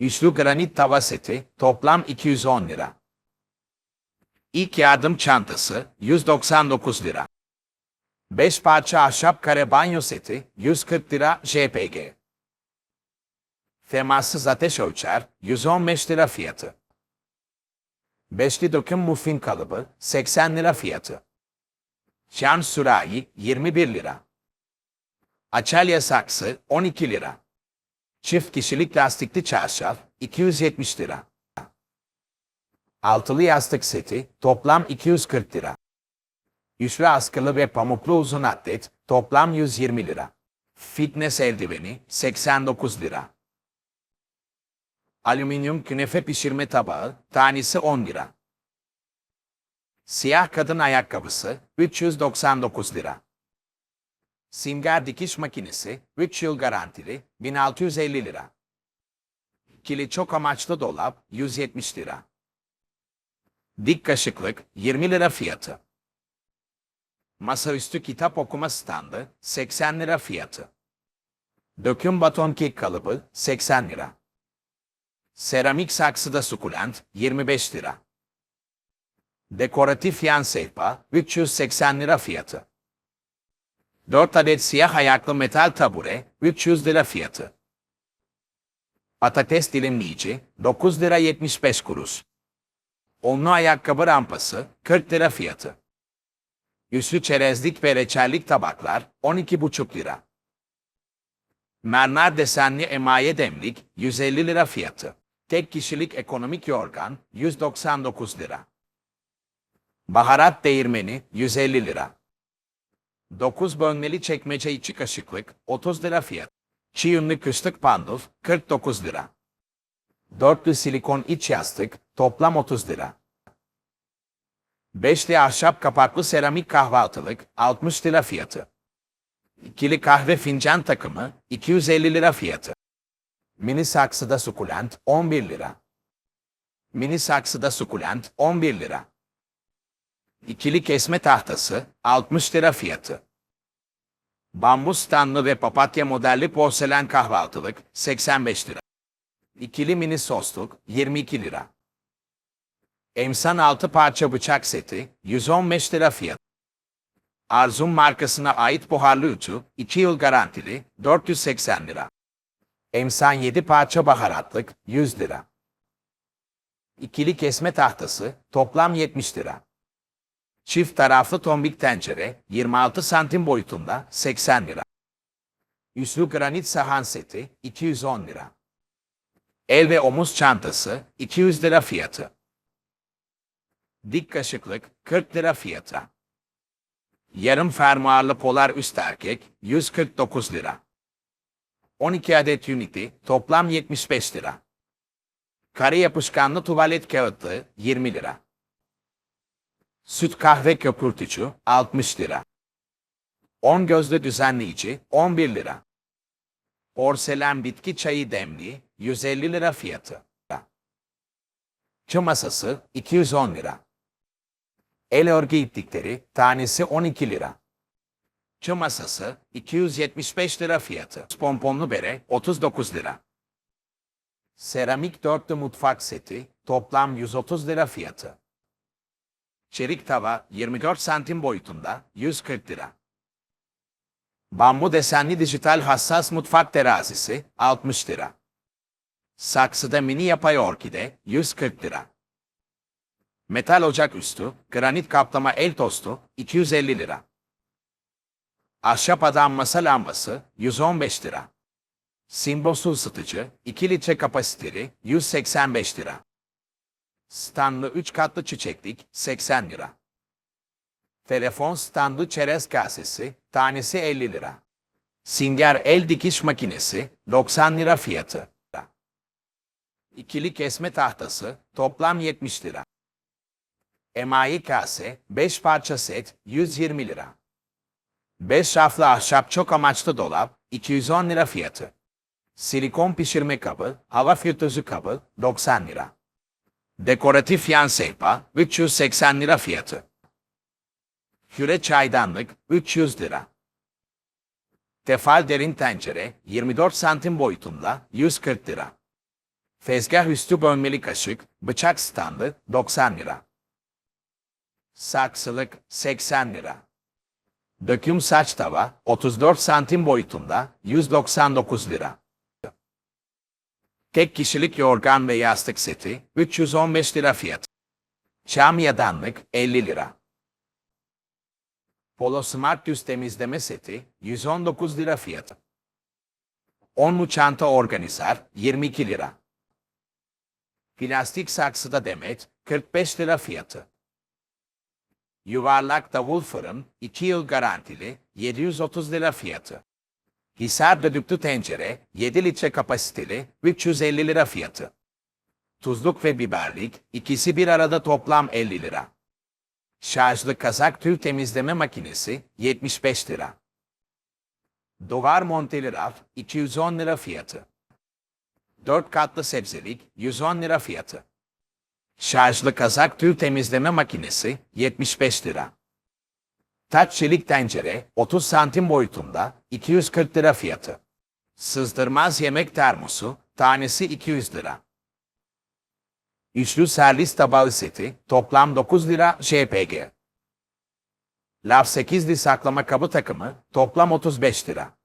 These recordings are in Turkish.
Üçlü granit tava seti toplam 210 lira. İlk yardım çantası 199 lira. 5 parça ahşap kare banyo seti 140 lira JPG. Temassız ateş ölçer 115 lira fiyatı. Beşli döküm muffin kalıbı 80 lira fiyatı. Şan sürahi 21 lira. Açalya saksı 12 lira. Çift kişilik lastikli çarşaf 270 lira. Altılı yastık seti toplam 240 lira. Üçlü askılı ve pamuklu uzun atlet toplam 120 lira. Fitness eldiveni 89 lira. Alüminyum künefe pişirme tabağı tanesi 10 lira. Siyah kadın ayakkabısı 399 lira. Simger dikiş makinesi 3 yıl garantili 1650 lira. Kili çok amaçlı dolap 170 lira. Dik kaşıklık 20 lira fiyatı. Masaüstü kitap okuma standı 80 lira fiyatı. Döküm baton kek kalıbı 80 lira. Seramik saksıda sukulent 25 lira. Dekoratif yan sehpa 380 lira fiyatı. 4 adet siyah ayaklı metal tabure 300 lira fiyatı. Patates dilimleyici 9 lira 75 kuruş. Onlu ayakkabı rampası 40 lira fiyatı. Üslü çerezlik ve reçellik tabaklar 12,5 lira. Mermer desenli emaye demlik 150 lira fiyatı. Tek kişilik ekonomik yorgan 199 lira. Baharat değirmeni 150 lira. 9 bölmeli çekmece içi kaşıklık 30 lira fiyat. Çiğ ünlü kışlık panduf 49 lira. Dörtlü silikon iç yastık toplam 30 lira. Beşli ahşap kapaklı seramik kahvaltılık 60 lira fiyatı. İkili kahve fincan takımı 250 lira fiyatı. Mini saksıda sukulent 11 lira. Mini saksıda sukulent 11 lira. İkili kesme tahtası 60 lira fiyatı. Bambu standlı ve papatya modelli porselen kahvaltılık 85 lira. İkili mini sosluk 22 lira. Emsan 6 parça bıçak seti 115 lira fiyat. Arzum markasına ait buharlı ütü 2 yıl garantili 480 lira. Emsan 7 parça baharatlık 100 lira. İkili kesme tahtası toplam 70 lira. Çift taraflı tombik tencere 26 santim boyutunda 80 lira. Üslü granit sahan seti 210 lira. El ve omuz çantası 200 lira fiyatı. Dik kaşıklık 40 lira fiyatı. Yarım fermuarlı polar üst erkek 149 lira. 12 adet unity toplam 75 lira. Kare yapışkanlı tuvalet kağıtlığı 20 lira. Süt kahve köpürtücü 60 lira. 10 gözlü düzenleyici 11 lira. Porselen bitki çayı demliği 150 lira fiyatı. Çı masası 210 lira. El örgü iplikleri tanesi 12 lira. Çı masası 275 lira fiyatı. Pomponlu bere 39 lira. Seramik dörtlü mutfak seti toplam 130 lira fiyatı. Çelik tava 24 santim boyutunda 140 lira. Bambu desenli dijital hassas mutfak terazisi 60 lira. Saksıda mini yapay orkide 140 lira. Metal ocak üstü, granit kaplama el tostu 250 lira. Ahşap adam masa lambası 115 lira. Simbo su ısıtıcı 2 litre kapasiteli 185 lira. Standlı 3 katlı çiçeklik 80 lira. Telefon standlı çerez kasesi tanesi 50 lira. Singer el dikiş makinesi 90 lira fiyatı. İkili kesme tahtası toplam 70 lira. Emayi kase 5 parça set 120 lira. 5 raflı ahşap çok amaçlı dolap 210 lira fiyatı. Silikon pişirme kabı, hava filtrözü kabı 90 lira. Dekoratif yan sehpa 380 lira fiyatı. Küre çaydanlık 300 lira. Tefal derin tencere 24 santim boyutunda 140 lira. Tezgah üstü bölmeli kaşık, bıçak standı 90 lira. Saksılık 80 lira. Döküm saç tava 34 santim boyutunda 199 lira. Tek kişilik yorgan ve yastık seti 315 lira fiyat. Çam yadanlık 50 lira. Polo Smart Düz temizleme seti 119 lira fiyatı. Onlu çanta organizer 22 lira. Plastik saksıda demet 45 lira fiyatı. Yuvarlak davul fırın 2 yıl garantili 730 lira fiyatı. Hisar düdüklü tencere 7 litre kapasiteli 350 lira fiyatı. Tuzluk ve biberlik ikisi bir arada toplam 50 lira. Şarjlı kazak tül temizleme makinesi 75 lira. Duvar monteli raf 210 lira fiyatı. 4 katlı sebzelik 110 lira fiyatı. Şarjlı kazak tül temizleme makinesi 75 lira. Taç çelik tencere 30 santim boyutunda 240 lira fiyatı. Sızdırmaz yemek termosu tanesi 200 lira. Üçlü servis tabağı seti toplam 9 lira JPG. Laf 8'li saklama kabı takımı toplam 35 lira.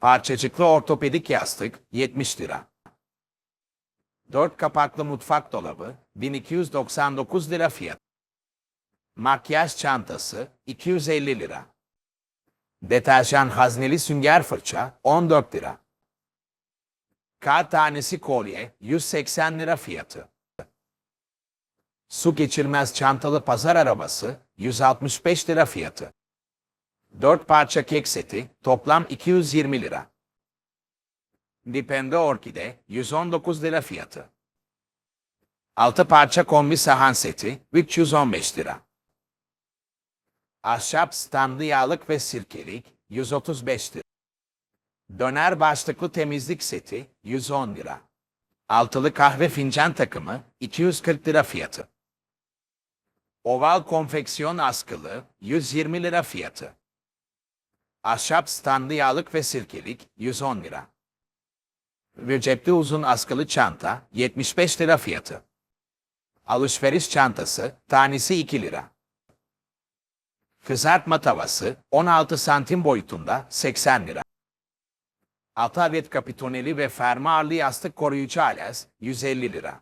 Parçacıklı ortopedik yastık 70 lira. 4 kapaklı mutfak dolabı 1299 lira fiyat. Makyaj çantası 250 lira. Deterjan hazneli sünger fırça 14 lira. Kar tanesi kolye 180 lira fiyatı. Su geçirmez çantalı pazar arabası 165 lira fiyatı. 4 parça kek seti toplam 220 lira. Dipende orkide 119 lira fiyatı. 6 parça kombi sahan seti 315 lira. Ahşap standlı yağlık ve sirkelik 135 lira. Döner başlıklı temizlik seti 110 lira. Altılı kahve fincan takımı 240 lira fiyatı. Oval konfeksiyon askılı 120 lira fiyatı. Ahşap standlı yağlık ve sirkelik 110 lira. Ve cepte uzun askılı çanta 75 lira fiyatı. Alışveriş çantası tanesi 2 lira. Kızartma tavası 16 santim boyutunda 80 lira. Altı adet kapitoneli ve fermuarlı yastık koruyucu alez 150 lira.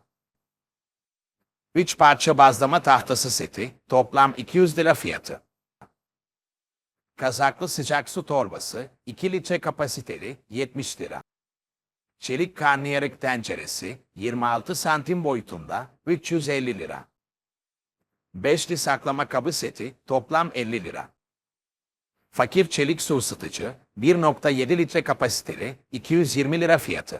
3 parça bazlama tahtası seti toplam 200 lira fiyatı. Kazaklı sıcak su torbası 2 litre kapasiteli 70 lira. Çelik karnıyarık tenceresi 26 santim boyutunda 350 lira. Beşli saklama kabı seti toplam 50 lira. Fakir çelik su ısıtıcı 1.7 litre kapasiteli 220 lira fiyatı.